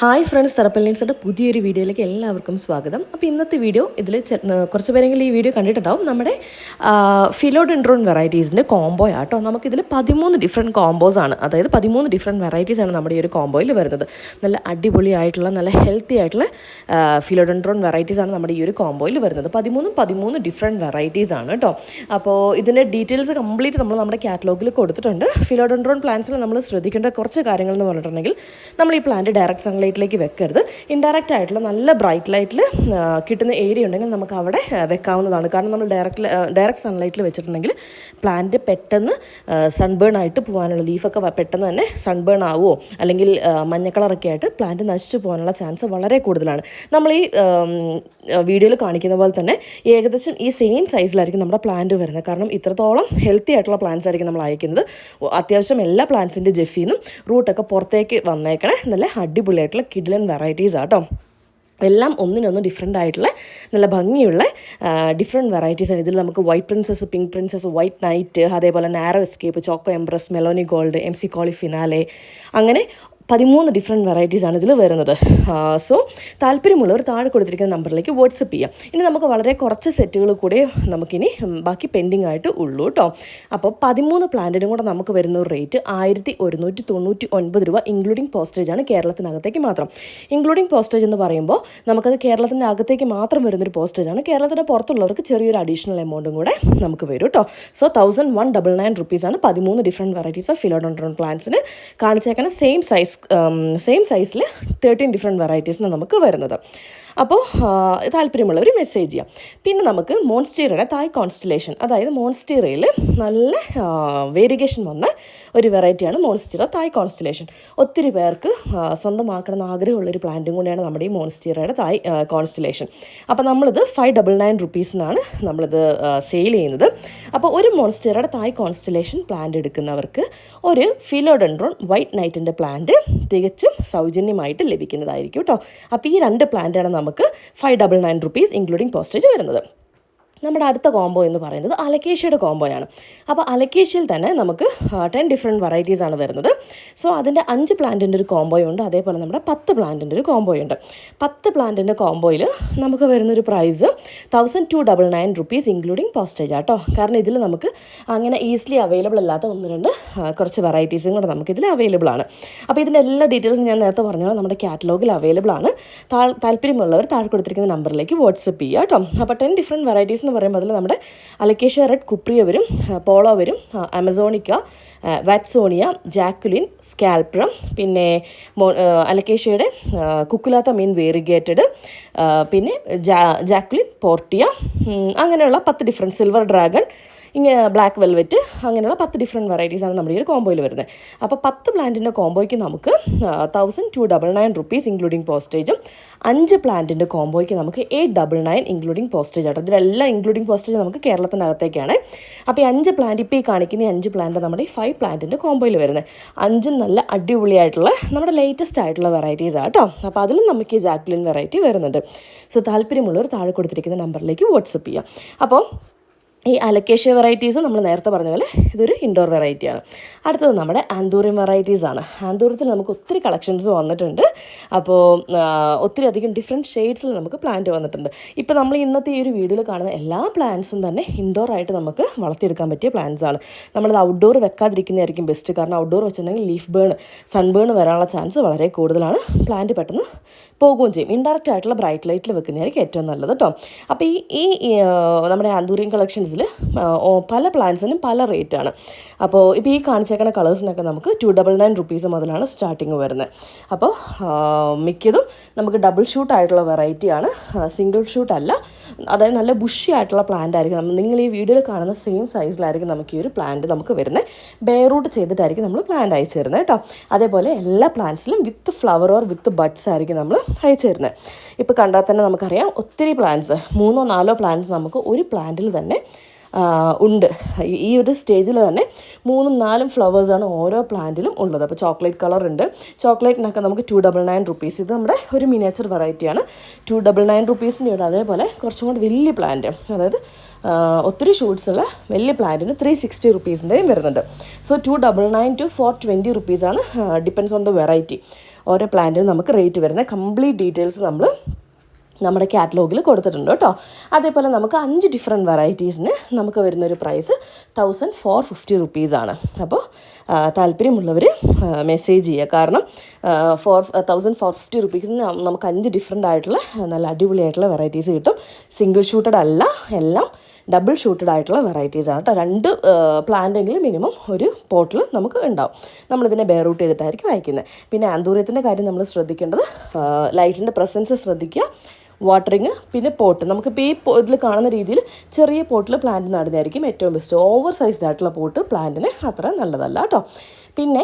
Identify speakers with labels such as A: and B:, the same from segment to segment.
A: Hi friends തെറപ്പലിൻസിന്റെ പുതിയൊരു വീഡിയോയിലേക്ക് എല്ലാവർക്കും സ്വാഗതം. അപ്പോൾ ഇന്നത്തെ വീഡിയോ ഇതിൽ കുറച്ച് പേരെങ്കിലും ഈ വീഡിയോ കണ്ടിട്ടുണ്ടാവും. നമ്മുടെ ഫിലോഡെൻഡ്രോൺ വെറൈറ്റീസിന്റെ കോംബോ ആട്ടോ നമുക്കിതിൽ പതിമൂന്ന് ഡിഫറെന്റ് കോംബോസ് ആണ്. അതായത് പതിമൂന്ന് ഡിഫറെന്റ് വെറൈറ്റീസ് ആണ് നമ്മുടെ ഈ ഒരു കോംബോയിൽ വരുന്നത്. നല്ല അടിപൊളിയായിട്ടുള്ള നല്ല ഹെൽത്തി ആയിട്ടുള്ള ഫിലോഡെൻഡ്രോൺ വെറൈറ്റീസ് ആണ് നമ്മുടെ ഈ ഒരു കോംബോയിൽ വരുന്നത്. പതിമൂന്നും പതിമൂന്ന് ഡിഫറെന്റ് വെറൈറ്റീസ് ആണ് കേട്ടോ അപ്പോൾ ഇതിന്റെ ഡീറ്റെയിൽസ് കംപ്ലീറ്റ് നമ്മൾ നമ്മുടെ കാറ്റലോഗിൽ കൊടുത്തിട്ടുണ്ട്. ഫിലോഡെൻഡ്രോൺ പ്ലാന്റ്സിൽ നമ്മൾ ശ്രദ്ധിക്കേണ്ട കുറച്ച് കാര്യങ്ങൾ എന്ന് പറഞ്ഞിട്ടുണ്ടെങ്കിൽ നമ്മൾ ഈ പ്ലാന്റ് ഡയറക്റ്റ് സൺലൈറ്റിലേക്ക് വെക്കരുത്. ഇൻഡയറക്റ്റ് ആയിട്ടുള്ള നല്ല ബ്രൈറ്റ് ലൈറ്റിൽ കിട്ടുന്ന ഏരിയ ഉണ്ടെങ്കിൽ നമുക്ക് അവിടെ വെക്കാവുന്നതാണ്. കാരണം നമ്മൾ ഡയറക്റ്റ് ഡയറക്റ്റ് സൺലൈറ്റിൽ വെച്ചിട്ടുണ്ടെങ്കിൽ പ്ലാന്റ് പെട്ടെന്ന് സൺബേൺ ആയിട്ട് പോകാനുള്ള ലീഫൊക്കെ പെട്ടെന്ന് തന്നെ സൺബേൺ ആവുമോ അല്ലെങ്കിൽ മഞ്ഞക്കളറൊക്കെ മഞ്ഞ കളറൊക്കെ ആയിട്ട് പ്ലാന്റ് നശിച്ചു പോകാനുള്ള ചാൻസ് വളരെ കൂടുതലാണ്. നമ്മൾ ഈ വീഡിയോയിൽ കാണിക്കുന്ന പോലെ തന്നെ ഏകദേശം ഈ സെയിം സൈസിലായിരിക്കും നമ്മുടെ പ്ലാന്റ് വരുന്നത്. കാരണം ഇത്രത്തോളം ഹെൽത്തി ആയിട്ടുള്ള പ്ലാന്റ്സ് ആയിരിക്കും നമ്മൾ അയക്കുന്നത്. അത്യാവശ്യം എല്ലാ പ്ലാന്റ്സിന്റെ ജെഫീന്നും റൂട്ടൊക്കെ പുറത്തേക്ക് വന്നേക്കണേ. നല്ല അടിപൊളിയായിട്ടുള്ള കിഡിലൻ വെറൈറ്റീസ് ആട്ടോ എല്ലാം ഒന്നിനൊന്ന് ഡിഫറെന്റ് ആയിട്ടുള്ള നല്ല ഭംഗിയുള്ള ഡിഫറെന്റ് വെറൈറ്റീസ് ആണ്. ഇതിൽ നമുക്ക് white princess pink princess white knight അതേപോലെ narrow escape choco embrace meloni gold McColley finale അങ്ങനെ പതിമൂന്ന് ഡിഫറെന്റ് വെറൈറ്റീസാണ് ഇതിൽ വരുന്നത്. സോ താല്പര്യമുള്ളവർ താഴെ കൊടുത്തിരിക്കുന്ന നമ്പറിലേക്ക് വാട്സപ്പ് ചെയ്യാം. ഇനി നമുക്ക് വളരെ കുറച്ച് സെറ്റുകൾ കൂടെ നമുക്കിനി ബാക്കി പെൻഡിങ് ആയിട്ട് ഉള്ളൂ കേട്ടോ അപ്പോൾ പതിമൂന്ന് പ്ലാന്റിനും കൂടെ നമുക്ക് വരുന്ന ഒരു റേറ്റ് ആയിരത്തി ഒരുന്നൂറ്റി തൊണ്ണൂറ്റി ഒൻപത് രൂപ ഇൻക്ലൂഡിംഗ് പോസ്റ്റേജ് ആണ് കേരളത്തിനകത്തേക്ക് മാത്രം. ഇൻക്ലൂഡിംഗ് പോസ്റ്റേജ് എന്ന് പറയുമ്പോൾ നമുക്കത് കേരളത്തിന്റെ അകത്തേക്ക് മാത്രം വരുന്നൊരു പോസ്റ്റേജ് ആണ്. കേരളത്തിന്റെ പുറത്തുള്ളവർക്ക് ചെറിയൊരു അഡീഷണൽ എമൗണ്ടും കൂടെ നമുക്ക് വരും കേട്ടോ so thousand one double nine റുപ്പീസാണ് പതിമൂന്ന് ഡിഫറെന്റ് വെറൈറ്റീസ് ഓഫ് ഫിലോഡോൺഡ്രോൺ പ്ലാന്റ്സിന് കാണിച്ചേക്കുന്ന സെയിം സൈസ് സെയിം സൈസിൽ തേർട്ടീൻ ഡിഫറെന്റ് വെറൈറ്റീസിന് നമുക്ക് വരുന്നത്. അപ്പോൾ താല്പര്യമുള്ളവർ മെസ്സേജ് ചെയ്യാം. പിന്നെ നമുക്ക് മോൺസ്റ്റീറയുടെ തായ് കോൺസ്റ്റലേഷൻ അതായത് മോൺസ്റ്റീറയിൽ നല്ല വേരിഗേഷൻ വന്ന ഒരു വെറൈറ്റിയാണ് മോൺസ്റ്റീറ തായ് കോൺസ്റ്റലേഷൻ. ഒത്തിരി പേർക്ക് സ്വന്തമാക്കണമെന്ന് ആഗ്രഹമുള്ളൊരു പ്ലാന്റും കൂടിയാണ് നമ്മുടെ ഈ മോൺസ്റ്റീറയുടെ തായ് കോൺസ്റ്റലേഷൻ. അപ്പോൾ നമ്മളിത് ഫൈവ് ഡബിൾ നയൻ റുപ്പീസിനാണ് നമ്മളിത് സെയിൽ ചെയ്യുന്നത്. അപ്പോൾ ഒരു മോൺസ്റ്റീറയുടെ തായ് കോൺസ്റ്റലേഷൻ പ്ലാന്റ് എടുക്കുന്നവർക്ക് ഒരു ഫിലോഡൻഡ്രോൺ വൈറ്റ് നൈറ്റിന്റെ പ്ലാന്റ് തികച്ചും സൗജന്യമായിട്ട് ലഭിക്കുന്നതായിരിക്കും കേട്ടോ അപ്പോൾ ഈ രണ്ട് പ്ലാന്റാണ് നമുക്ക് five double nine rupees including postage വരുന്നത്. നമ്മുടെ അടുത്ത കോംബോ എന്ന് പറയുന്നത് അലക്കേഷ്യയുടെ കോംബോയാണ് അപ്പോൾ അലക്കേഷ്യയിൽ തന്നെ നമുക്ക് ടെൻ ഡിഫറെന്റ് വെറൈറ്റീസ് ആണ് വരുന്നത്. സോ അതിന്റെ അഞ്ച് പ്ലാന്റിന്റെ ഒരു കോംബോയുണ്ട് അതേപോലെ നമ്മുടെ പത്ത് പ്ലാന്റിന്റെ ഒരു കോംബോയുണ്ട് പത്ത് പ്ലാന്റിന്റെ കോംബോയിൽ നമുക്ക് വരുന്നൊരു price thousand two double nine rupees including postage ആട്ടോ കാരണം ഇതിൽ നമുക്ക് അങ്ങനെ ഈസിലി അവൈലബിൾ അല്ലാത്ത ഒന്ന് രണ്ട് കുറച്ച് വെറൈറ്റീസും കൂടെ നമുക്കിതിൽ അവൈലബിൾ ആണ്. അപ്പോൾ ഇതിന്റെ എല്ലാ ഡീറ്റെയിൽസും ഞാൻ നേരത്തെ പറഞ്ഞാൽ നമ്മുടെ കാറ്റലോഗിൽ അവൈലബിൾ ആണ്. താല്പര്യമുള്ളവർ താഴെ കൊടുത്തിരിക്കുന്ന നമ്പറിലേക്ക് വാട്സപ്പ് ചെയ്യുക കേട്ടോ അപ്പോൾ ടെൻ ഡിഫറെന്റ് വെറൈറ്റീസ് എന്ന് പറയുമ്പോൾ അതിൽ നമ്മുടെ അലക്കേഷ്യ റെഡ് കുപ്രിയ വരും പോളോ വരും ആ, അമസോണിക്ക വാറ്റ്സോണിയ ജാക്കുലിൻ സ്കാൽപ്രം പിന്നെ അലക്കേഷ്യയുടെ കുക്കുലാത്ത മീൻ വേറിഗേറ്റഡ് പിന്നെ ജാ ജാക്കുലിൻ പോർട്ടിയ അങ്ങനെയുള്ള പത്ത് ഡിഫറെന്റ് സിൽവർ ഡ്രാഗൺ ഇങ്ങനെ ബ്ലാക്ക് വെൽവെറ്റ് അങ്ങനെയുള്ള പത്ത് ഡിഫറെന്റ് വെറൈറ്റീസാണ് ആണ് നമ്മുടെ ഈ ഒരു കോംബോയിൽ വരുന്നത്. അപ്പോൾ പത്ത് പ്ലാന്റിന്റെ കോംബോയ്ക്ക് നമുക്ക് thousand two double nine rupees including പോസ്റ്റേജും അഞ്ച് പ്ലാന്റിന്റെ കോംബോയ്ക്ക് നമുക്ക് eight double nine including postage ആട്ടോ. ഇതിലെല്ലാം ഇൻക്ലൂഡിങ് പോസ്റ്റേജ് നമുക്ക് കേരളത്തിനകത്തേക്കാണ് അപ്പോൾ ഈ അഞ്ച് പ്ലാന്റ് ഇപ്പോൾ ഈ കാണിക്കുന്ന അഞ്ച് പ്ലാന്റ് നമ്മുടെ ഈ ഫൈവ് പ്ലാന്റിന്റെ കോംബോയിൽ വരുന്നത്. അഞ്ചും നല്ല അടിപൊളിയായിട്ടുള്ള നമ്മുടെ ലേറ്റസ്റ്റ് ആയിട്ടുള്ള വെറൈറ്റീസ് ആട്ടോ അപ്പോൾ അതിലും നമുക്ക് ഈ ജാക്ലിൻ വെറൈറ്റി വരുന്നുണ്ട്. സോ താല്പര്യമുള്ളവർ താഴെ കൊടുത്തിരിക്കുന്ന നമ്പറിലേക്ക് വാട്സപ്പ് ചെയ്യാം. അപ്പോൾ ഈ അലക്കേഷ്യ വെറൈറ്റീസ് നമ്മൾ നേരത്തെ പറഞ്ഞ പോലെ ഇതൊരു ഇൻഡോർ വെറൈറ്റിയാണ് അടുത്തത് നമ്മുടെ ആന്തൂറിയം വെറൈറ്റീസ് ആണ്. ആന്തൂരത്തിൽ നമുക്ക് ഒത്തിരി കളക്ഷൻസ് വന്നിട്ടുണ്ട്. അപ്പോൾ ഒത്തിരി അധികം ഡിഫറെന്റ് ഷെയ്ഡ്സിൽ നമുക്ക് പ്ലാന്റ് വന്നിട്ടുണ്ട്. ഇപ്പോൾ നമ്മൾ ഇന്നത്തെ ഈ ഒരു വീഡിയോയിൽ കാണുന്ന എല്ലാ പ്ലാന്റ്സും തന്നെ ഇൻഡോർ ആയിട്ട് നമുക്ക് വളർത്തിയെടുക്കാൻ പറ്റിയ പ്ലാന്റ്സ് ആണ്. നമ്മളത് ഔട്ട്ഡോർ വെക്കാതിരിക്കുന്നതായിരിക്കും ബെസ്റ്റ് കാരണം ഔട്ട്ഡോർ വെച്ചിട്ടുണ്ടെങ്കിൽ ലീഫ് ബേൺ സൺബേൺ വരാനുള്ള ചാൻസ് വളരെ കൂടുതലാണ്. പ്ലാന്റ് പെട്ടെന്ന് പോകുകയും ചെയ്യും. ഇൻഡയറക്റ്റ് ആയിട്ടുള്ള ബ്രൈറ്റ് ലൈറ്റിൽ വെക്കുന്നതായിരിക്കും ഏറ്റവും നല്ലത് കേട്ടോ അപ്പോൾ ഈ ഈ നമ്മുടെ ആന്തൂറിയം നമ്മുടെ ആന്തൂറിയൻ പല പ്ലാന്റ്സിനും പല റേറ്റാണ് അപ്പോൾ ഇപ്പോൾ ഈ കാണിച്ചേക്കുന്ന കളേഴ്സിനൊക്കെ നമുക്ക് ടു ഡബിൾ നയൻ റുപ്പീസ് മുതലാണ് സ്റ്റാർട്ടിങ് വരുന്നത്. അപ്പോൾ മിക്കതും നമുക്ക് ഡബിൾ ഷൂട്ട് ആയിട്ടുള്ള വെറൈറ്റിയാണ് സിംഗിൾ ഷൂട്ട് അല്ല. അതായത് നല്ല ബുഷി ആയിട്ടുള്ള പ്ലാന്റ് ആയിരിക്കും. നിങ്ങൾ ഈ വീഡിയോയിൽ കാണുന്ന സെയിം സൈസിലായിരിക്കും നമുക്ക് ഈ ഒരു പ്ലാന്റ് നമുക്ക് വരുന്നത് ബെയറൂട്ട് ചെയ്തിട്ടായിരിക്കും നമ്മൾ പ്ലാന്റ് അയച്ചു തരുന്നത് കേട്ടോ അതേപോലെ എല്ലാ പ്ലാന്റ്സിലും with flower or with buds ആയിരിക്കും നമ്മൾ അയച്ചു തരുന്നത് ഇപ്പോൾ കണ്ടാൽ തന്നെ നമുക്കറിയാം ഒത്തിരി പ്ലാന്റ്സ് മൂന്നോ നാലോ പ്ലാന്റ്സ് നമുക്ക് ഒരു പ്ലാന്റിൽ തന്നെ ഉണ്ട്. ഈ- ഒരു സ്റ്റേജിൽ തന്നെ മൂന്നും നാലും ഫ്ലവേഴ്സാണ് ഓരോ പ്ലാന്റിലും ഉള്ളത്. അപ്പോൾ ചോക്ലേറ്റ് കളർ ഉണ്ട്. ചോക്ലേറ്റിനൊക്കെ നമുക്ക് ടു ഡബിൾ നയൻ റുപ്പീസ് ഇത് നമ്മുടെ ഒരു മിനിയേച്ചർ വെറൈറ്റിയാണ് ടു ഡബിൾ നയൻ റുപ്പീസിന്റെ ഉണ്ട് അതേപോലെ കുറച്ചും കൂടി വലിയ പ്ലാന്റ് അതായത് ഒത്തിരി ഷൂട്ട്സുള്ള വലിയ പ്ലാന്റിന് ത്രീ സിക്സ്റ്റി റുപ്പീസിന്റെയും വരുന്നുണ്ട്. So two double nine to four twenty റുപ്പീസാണ് ഡിപ്പെൻസ് ഓൺ ദ വെറൈറ്റി ഓരോ പ്ലാന്റിനും നമുക്ക് റേറ്റ് വരുന്നത്. കംപ്ലീറ്റ് ഡീറ്റെയിൽസ് നമ്മൾ നമ്മുടെ കാറ്റലോഗിൽ കൊടുത്തിട്ടുണ്ട് കേട്ടോ. അതേപോലെ നമുക്ക് അഞ്ച് ഡിഫറെന്റ് വെറൈറ്റീസിന് നമുക്ക് വരുന്നൊരു പ്രൈസ് തൗസൻഡ് ഫോർ ഫിഫ്റ്റി റുപ്പീസാണ് അപ്പോൾ താല്പര്യമുള്ളവർ മെസ്സേജ് ചെയ്യുക. കാരണം ഫോർ തൗസൻഡ് ഫോർ ഫിഫ്റ്റി റുപ്പീസിന് നമുക്ക് അഞ്ച് ഡിഫറെന്റ് ആയിട്ടുള്ള നല്ല അടിപൊളിയായിട്ടുള്ള വെറൈറ്റീസ് കിട്ടും. സിംഗിൾ ഷൂട്ടഡ് അല്ല എല്ലാം ഡബിൾ ഷൂട്ടഡ് ആയിട്ടുള്ള വെറൈറ്റീസ് ആണ് കേട്ടോ. രണ്ട് പ്ലാന്റ് എങ്കിലും മിനിമം ഒരു പോട്ടിൽ നമുക്ക് ഉണ്ടാവും. നമ്മളിതിനെ ബെയർ ഔട്ട് ചെയ്തിട്ടായിരിക്കും അയക്കുന്നത് പിന്നെ ആന്തൂര്യത്തിന്റെ കാര്യം നമ്മൾ ശ്രദ്ധിക്കേണ്ടത് ലൈറ്റിന്റെ പ്രസൻസ് ശ്രദ്ധിക്കുക. വാട്ടറിങ് പിന്നെ പോട്ട് നമുക്കിപ്പോൾ ഈ ഇതിൽ കാണുന്ന രീതിയിൽ ചെറിയ പോട്ടിൽ പ്ലാന്റ് നടുന്നതായിരിക്കും ഏറ്റവും ബെസ്റ്റ് ഓവർ സൈസ്ഡ് ആയിട്ടുള്ള പോട്ട് പ്ലാന്റിന് അത്ര നല്ലതല്ല കേട്ടോ പിന്നെ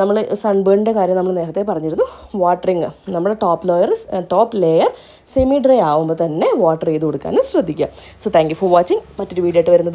A: നമ്മൾ സൺബേണിന്റെ കാര്യം നമ്മൾ നേരത്തെ പറഞ്ഞിരുന്നു. വാട്ടറിങ് നമ്മുടെ top lower top layer semi dry ആവുമ്പോൾ തന്നെ വാട്ടർ ചെയ്ത് കൊടുക്കാനും ശ്രദ്ധിക്കുക. സോ താങ്ക് ഫോർ വാച്ചിങ് മറ്റൊരു വീഡിയോ ആയിട്ട് വരുന്നത്